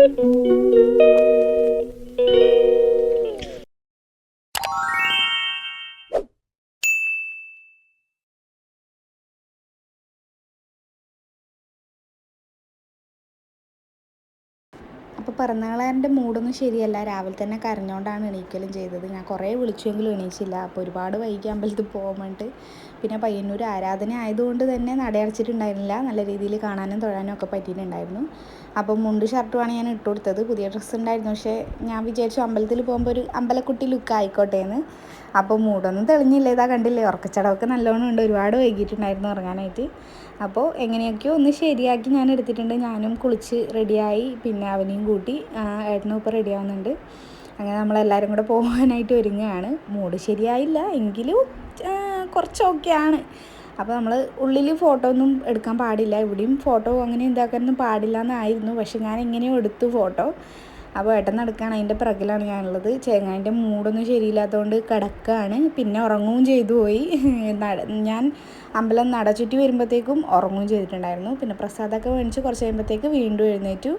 Thank you. അപ്പോൾ പിറന്നാളുകാരന്റെ മൂഡൊന്നും ശരിയല്ല. രാവിലെ തന്നെ കരഞ്ഞുകൊണ്ടാണ് എണീക്കലും ചെയ്തത്. ഞാൻ കുറേ വിളിച്ചെങ്കിലും എണീച്ചില്ല. അപ്പോൾ ഒരുപാട് വൈകി അമ്പലത്തിൽ പോകാൻ വേണ്ടിയിട്ട് പിന്നെ പയ്യന്നൂർ ആരാധന ആയതുകൊണ്ട് തന്നെ നടയടച്ചിട്ടുണ്ടായിരുന്നില്ല. നല്ല രീതിയിൽ കാണാനും തൊഴാനും ഒക്കെ പറ്റിയിട്ടുണ്ടായിരുന്നു. അപ്പോൾ മുണ്ട് ഷർട്ടുമാണ് ഞാൻ ഇട്ട് കൊടുത്തത്. പുതിയ ഡ്രസ്സ് ഉണ്ടായിരുന്നു. പക്ഷേ ഞാൻ വിചാരിച്ചു അമ്പലത്തിൽ പോകുമ്പോൾ ഒരു അമ്പലക്കുട്ടി ലുക്ക് ആയിക്കോട്ടെ എന്ന്. അപ്പോൾ മൂടൊന്നും തെളിഞ്ഞില്ല. ഇതാ കണ്ടില്ലേ? ഉറക്കച്ചടവൊക്കെ നല്ലോണം ഉണ്ട്. ഒരുപാട് വൈകിട്ടുണ്ടായിരുന്നു ഉറങ്ങാനായിട്ട്. അപ്പോൾ എങ്ങനെയൊക്കെയോ ഒന്ന് ശരിയാക്കി ഞാൻ എടുത്തിട്ടുണ്ട്. ഞാനും കുളിച്ച് റെഡിയായി പിന്നെ അവനെയും കൂട്ടി ഏട്ടനും ഇപ്പോൾ റെഡിയാവുന്നുണ്ട് അങ്ങനെ നമ്മളെല്ലാവരും കൂടെ പോകാനായിട്ട് ഒരുങ്ങുകയാണ് മൂഡ് ശരിയായില്ല എങ്കിലും കുറച്ചൊക്കെയാണ് അപ്പോൾ നമ്മൾ ഉള്ളിൽ ഫോട്ടോ ഒന്നും എടുക്കാൻ പാടില്ല. ഇവിടെയും ഫോട്ടോ അങ്ങനെ ഇതാക്കാനൊന്നും പാടില്ല എന്നായിരുന്നു. പക്ഷെ ഞാൻ എങ്ങനെയോ എടുത്തു ഫോട്ടോ അപ്പോൾ ഏട്ടൻ നടക്കുകയാണ് അതിന്റെ പിറകിലാണ് ഞാനുള്ളത്. ചേങ്ങാന്റെ മൂടൊന്നും ശരിയില്ലാത്തതുകൊണ്ട് കിടക്കുകയാണ് പിന്നെ ഉറങ്ങുകയും ചെയ്തു പോയി. ഞാൻ അമ്പലം നടച്ചുറ്റി വരുമ്പോഴത്തേക്കും ഉറങ്ങുകയും ചെയ്തിട്ടുണ്ടായിരുന്നു. പിന്നെ പ്രസാദമൊക്കെ മേടിച്ച് കുറച്ച് കഴിയുമ്പോഴത്തേക്ക് വീണ്ടും എഴുന്നേറ്റു.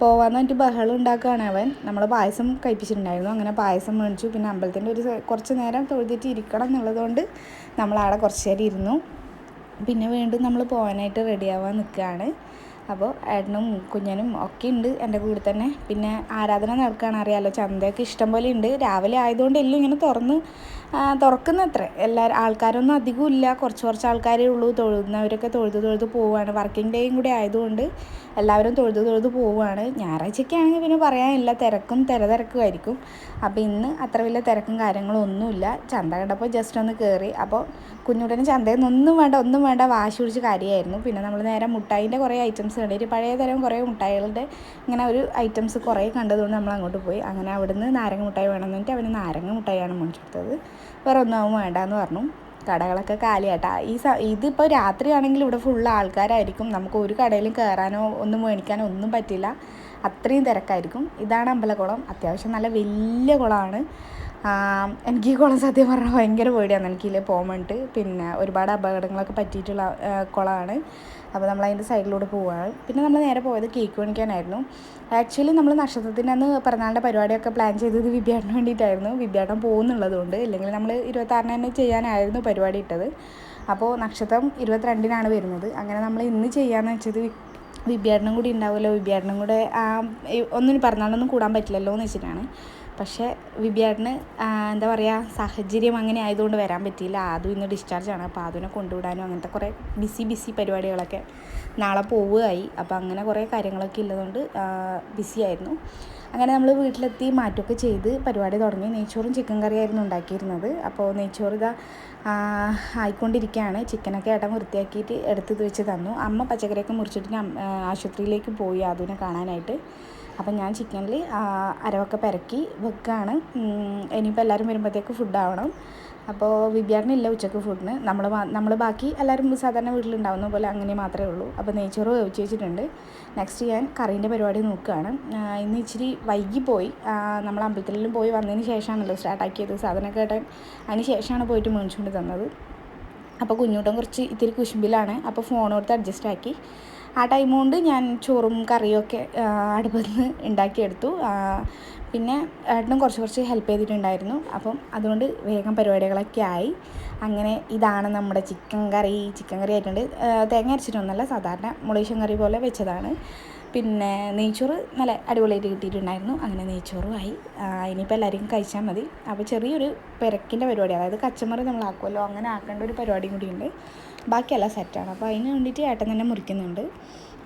പോവാന്ന് പറഞ്ഞിട്ട് ബഹളം ഉണ്ടാക്കുകയാണ് അവൻ. നമ്മൾ പായസം കഴിപ്പിച്ചിട്ടുണ്ടായിരുന്നു. അങ്ങനെ പായസം മേടിച്ചു. പിന്നെ അമ്പലത്തിന്റെ ഒരു കുറച്ച് നേരം തൊഴുതിട്ട് ഇരിക്കണം എന്നുള്ളതുകൊണ്ട് നമ്മളവിടെ കുറച്ച് നേരം ഇരുന്നു. പിന്നെ വീണ്ടും നമ്മൾ പോകാനായിട്ട് റെഡിയാവാൻ നിൽക്കുകയാണ്. അപ്പോൾ ഏട്ടനും കുഞ്ഞനും ഒക്കെ ഉണ്ട് എന്റെ കൂടെ തന്നെ. പിന്നെ ആരാധന നടക്കുകയാണ് അറിയാമല്ലോ ചന്തയൊക്കെ ഇഷ്ടം പോലെ ഉണ്ട്. രാവിലെ ആയതുകൊണ്ട് എല്ലാം ഇങ്ങനെ തുറന്ന് തുറക്കുന്ന അത്ര എല്ലാവരും ആൾക്കാരൊന്നും അധികം ഇല്ല. കുറച്ച് കുറച്ച് ആൾക്കാരേ ഉള്ളൂ. തൊഴുന്നവരൊക്കെ തൊഴുത് തൊഴുത് പോവുകയാണ്. വർക്കിംഗ് ഡേയും കൂടി ആയതുകൊണ്ട് എല്ലാവരും തൊഴുത് തൊഴുത് പോവുകയാണ്. ഞായറാഴ്ചയൊക്കെ ആണെങ്കിൽ പിന്നെ പറയാനില്ല. തിരക്കും തിര തിരക്കുമായിരിക്കും. അപ്പോൾ ഇന്ന് അത്ര വലിയ തിരക്കും കാര്യങ്ങളും ഒന്നുമില്ല ചന്ത കണ്ടപ്പോൾ ജസ്റ്റ് ഒന്ന് കയറി. അപ്പോൾ കുഞ്ഞുടനെ ചന്തയിൽ ഒന്നും വേണ്ട ഒന്നും വേണ്ട വാശി പിടിച്ച് കാര്യമായിരുന്നു. പിന്നെ നമ്മൾ നേരെ മുട്ടായിന്റെ കുറേ ഐറ്റംസ് കണ്ടിട്ട് പഴയ തരം കുറേ മുട്ടായികളുടെ ഇങ്ങനെ ഒരു ഐറ്റംസ് കുറേ കണ്ടതുകൊണ്ട് നമ്മൾ അങ്ങോട്ട് പോയി. അങ്ങനെ അവിടുന്ന് നാരങ്ങ മുട്ടായി വേണമെന്ന് പറഞ്ഞിട്ട് അവന് നാരങ്ങ മുട്ടായിയാണ് മേടിച്ചെടുത്തത് വേറെ ഒന്നും ആവും വേണ്ടാന്ന് പറഞ്ഞു. കടകളൊക്കെ കാലിയാട്ടാ. ഈ സ ഇതിപ്പോൾ രാത്രിയാണെങ്കിൽ ഇവിടെ ഫുള്ള് ആൾക്കാരായിരിക്കും. നമുക്ക് ഒരു കടയിലും കയറാനോ ഒന്നും മേടിക്കാനോ ഒന്നും പറ്റില്ല. അത്രയും തിരക്കായിരിക്കും. ഇതാണ് അമ്പലക്കുളം. അത്യാവശ്യം നല്ല വലിയ കുളമാണ്. എനിക്ക് ഈ കുളം സത്യം പറഞ്ഞാൽ ഭയങ്കര പേടിയാണ് എനിക്കില്ലേ പോകാൻ വേണ്ടിയിട്ട് പിന്നെ ഒരുപാട് അപകടങ്ങളൊക്കെ പറ്റിയിട്ടുള്ള കുളമാണ് അപ്പോൾ നമ്മൾ അതിന്റെ സൈഡിലൂടെ പോവുകയാണ് പിന്നെ നമ്മൾ നേരെ പോയത് കേക്ക് മേടിക്കാനായിരുന്നു. ആക്ച്വലി നമ്മൾ നക്ഷത്രത്തിന്റെ അന്ന് പിറന്നാളിന്റെ പരിപാടിയൊക്കെ പ്ലാൻ ചെയ്തത് വിദ്യാടന് വേണ്ടിയിട്ടായിരുന്നു. വിദ്യാടം പോകുന്നുള്ളതുകൊണ്ട് ഇല്ലെങ്കിൽ നമ്മൾ ഇരുപത്താറിന് തന്നെ ചെയ്യാനായിരുന്നു പരിപാടി ഇട്ടത്. അപ്പോൾ നക്ഷത്രം ഇരുപത്തിരണ്ടിനാണ് വരുന്നത്. അങ്ങനെ നമ്മൾ ഇന്ന് ചെയ്യാമെന്ന് വെച്ചത് വിബ്യാടനും കൂടി ഉണ്ടാവുമല്ലോ. വിബ്യാടനും കൂടെ ഒന്നിന് പിറന്നാളൊന്നും കൂടാൻ പറ്റില്ലല്ലോ എന്ന് വെച്ചിട്ടാണ്. പക്ഷേ വിബിയാട്ടിന് എന്താ പറയുക സാഹചര്യം അങ്ങനെ ആയതുകൊണ്ട് വരാൻ പറ്റിയില്ല. ആദ്യം ഇന്ന് ഡിസ്ചാർജാണ് അപ്പോൾ അതിനെ കൊണ്ടുവിടാനും അങ്ങനത്തെ കുറേ ബിസി ബിസി പരിപാടികളൊക്കെ നാളെ പോവുകയായി. അപ്പോൾ അങ്ങനെ കുറേ കാര്യങ്ങളൊക്കെ ഉള്ളതുകൊണ്ട് ബിസി ആയിരുന്നു. അങ്ങനെ നമ്മൾ വീട്ടിലെത്തി മാറ്റമൊക്കെ ചെയ്ത് പരിപാടി തുടങ്ങി. നെയ്ച്ചോറും ചിക്കൻ കറിയായിരുന്നു ഉണ്ടാക്കിയിരുന്നത്. അപ്പോൾ നെയ്ച്ചോറ് ഇതാ ആയിക്കൊണ്ടിരിക്കുകയാണ് ചിക്കനൊക്കെ ഏട്ടൻ വൃത്തിയാക്കിയിട്ട് എടുത്ത് വെച്ച് തന്നു. അമ്മ പച്ചക്കറിയൊക്കെ മുറിച്ചിട്ട് ആശുപത്രിയിലേക്ക് പോയി അതിനെ കാണാനായിട്ട്. അപ്പം ഞാൻ ചിക്കനിൽ അരവൊക്കെ പെരക്കി വെക്കുകയാണ് ഇനിയിപ്പോൾ എല്ലാവരും വരുമ്പോഴത്തേക്ക് ഫുഡ് ആവണം. അപ്പോൾ വിദ്യാർത്ഥിനില്ല ഉച്ചയ്ക്ക് ഫുഡിന് നമ്മൾ നമ്മൾ ബാക്കി എല്ലാവരും സാധാരണ വീട്ടിലുണ്ടാവുന്ന പോലെ അങ്ങനെ മാത്രമേ ഉള്ളൂ. അപ്പോൾ നെയ്ച്ചോറ് വേവിച്ച് വെച്ചിട്ടുണ്ട്. നെക്സ്റ്റ് ഞാൻ കറീന്റെ പരിപാടി നോക്കുകയാണ് ഇന്ന് ഇച്ചിരി പോയി. നമ്മൾ അമ്പലത്തിലും പോയി വന്നതിന് ശേഷമാണല്ലോ സ്റ്റാർട്ടാക്കിയത് സാധനമൊക്കെ കേട്ടാൻ അതിന് ശേഷമാണ് പോയിട്ട് മേടിച്ചുകൊണ്ട് തന്നത്. അപ്പോൾ കുഞ്ഞൂട്ടം കുറച്ച് ഇത്തിരി കുശുമ്പിലാണ്. അപ്പോൾ ഫോൺ കൊടുത്ത് അഡ്ജസ്റ്റ് ആക്കി. ആ ടൈം കൊണ്ട് ഞാൻ ചോറും കറിയൊക്കെ അടുപ്പിൽ നിന്ന് ഉണ്ടാക്കിയെടുത്തു. പിന്നെ ഏട്ടനും കുറച്ച് കുറച്ച് ഹെൽപ്പ് ചെയ്തിട്ടുണ്ടായിരുന്നു. അപ്പം അതുകൊണ്ട് വേഗം പരിപാടികളൊക്കെ ആയി. അങ്ങനെ ഇതാണ് നമ്മുടെ ചിക്കൻ കറി. ചിക്കൻ കറി ആയിട്ടുണ്ട്. തേങ്ങ അരച്ചിട്ടൊന്നുമല്ല സാധാരണ മുളീശൻ കറി പോലെ വെച്ചതാണ്. പിന്നെ നെയ്ച്ചോറ് നല്ല അടിപൊളിയായിട്ട് കിട്ടിയിട്ടുണ്ടായിരുന്നു. അങ്ങനെ നെയ്ച്ചോറും ആയി. ഇനിയിപ്പോൾ എല്ലാവരും കഴിച്ചാൽ മതി. അപ്പോൾ ചെറിയൊരു പെരക്കിന്റെ പരിപാടി അതായത് കച്ചമറി നമ്മൾ ആക്കുമല്ലോ അങ്ങനെ ആക്കേണ്ട ഒരു പരിപാടിയും കൂടിയുണ്ട് ബാക്കിയെല്ലാം സെറ്റാണ് അപ്പോൾ അതിന് വേണ്ടിയിട്ട് ഏട്ടൻ തന്നെ മുറിക്കുന്നുണ്ട്.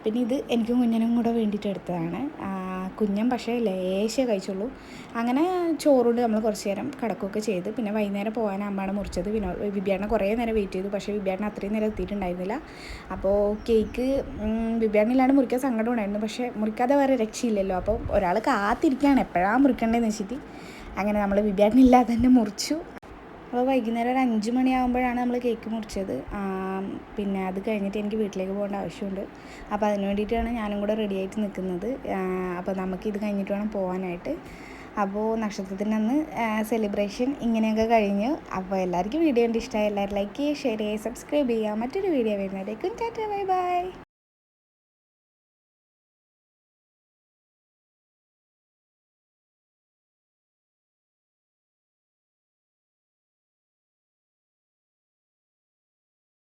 പിന്നെ ഇത് എനിക്കും കുഞ്ഞിനും കൂടെ വേണ്ടിയിട്ട് എടുത്തതാണ്. കുഞ്ഞം പക്ഷേ ലേശേ കഴിച്ചുള്ളൂ. അങ്ങനെ ചോറുണ്ട് നമ്മൾ കുറച്ച് നേരം കിടക്കുകയൊക്കെ ചെയ്ത്. പിന്നെ വൈകുന്നേരം പോകാൻ അമ്മയാണ് മുറിച്ചത്. പിന്നെ വിബ്യാണ കുറേ നേരം വെയിറ്റ് ചെയ്തു. പക്ഷേ വിബ്യാണ അത്രയും നേരം എത്തിയിട്ടുണ്ടായിരുന്നില്ല. അപ്പോൾ കേക്ക് വിബ്യാടിനില്ലാണ്ട് മുറിക്കാൻ സങ്കടം ഉണ്ടായിരുന്നു. പക്ഷേ മുറിക്കാതെ വേറെ രക്ഷയില്ലല്ലോ. അപ്പോൾ ഒരാൾ കാത്തിരിക്കുകയാണ്. എപ്പോഴാണ് മുറിക്കേണ്ടതെന്ന് വെച്ചിട്ട്. അങ്ങനെ നമ്മൾ വിബ്യാണില്ലാതെ തന്നെ മുറിച്ചു. അപ്പോൾ വൈകുന്നേരം ഒരു അഞ്ച് മണിയാകുമ്പോഴാണ് നമ്മൾ കേക്ക് മുറിച്ചത്. പിന്നെ അത് കഴിഞ്ഞിട്ട് എനിക്ക് വീട്ടിലേക്ക് പോകേണ്ട ആവശ്യമുണ്ട്. അപ്പോൾ അതിന് വേണ്ടിയിട്ടാണ് ഞാനും കൂടെ റെഡി ആയിട്ട് നിൽക്കുന്നത് അപ്പോൾ നമുക്ക് ഇത് കഴിഞ്ഞിട്ട് വേണം പോകാനായിട്ട് അപ്പോൾ നക്ഷത്രത്തിന്റെ അന്ന് സെലിബ്രേഷൻ ഇങ്ങനെയൊക്കെ കഴിഞ്ഞു. അപ്പോൾ എല്ലാവർക്കും വീഡിയോ കണ്ട് ഇഷ്ടമായി എല്ലാവരും ലൈക്ക് ചെയ്യുക ഷെയർ ചെയ്യുക സബ്സ്ക്രൈബ് ചെയ്യുക. മറ്റൊരു വീഡിയോ വരുന്നതിലേക്കും ടാറ്റ ബൈ ബൈ.